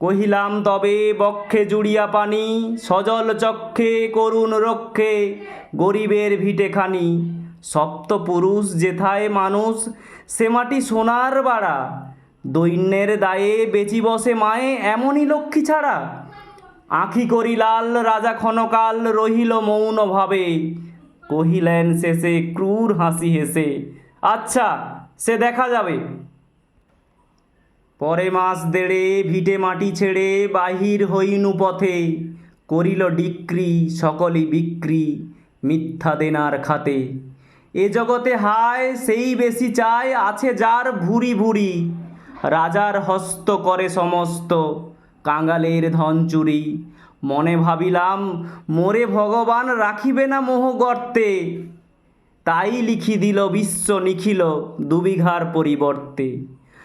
কহিলাম, তবে বক্ষে জুড়িয়া পানি, সজল চক্ষে করুণ রক্ষে, গরিবের ভিটেখানি সপ্তপুরুষ যেথায় মানুষ, সে মাটি সোনার বাড়া। দৈন্যের দায়ে বেচি বসে মায়ে এমনই লক্ষ্মী ছাড়া। আঁখি করি লাল, রাজা ক্ষণকাল রহিল মৌনভাবে কহিলেন, শেষে ক্রূর হাসি হেসে। আচ্ছা সে দেখা যাবে। পরে মাস দেড়ে, ভিটে মাটি ছেড়ে বাহির হইনু পথে। করিল ডিক্রি, সকলই বিক্রি মিথ্যা দেনার খাতে। এ জগতে হায়, সেই বেশি চায় আছে যার ভুরি ভুরি। রাজার হস্ত করে সমস্ত, কাঙালের ধন চুরি। মনে ভাবিলাম, মোরে ভগবান রাখিবে না মোহ গর্তে। তাই লিখি দিল বিশ্ব নিখিল দুবিঘার পরিবর্তে।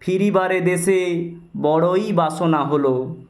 ফিরিবারে দেশে বড়ই বাসনা হলো।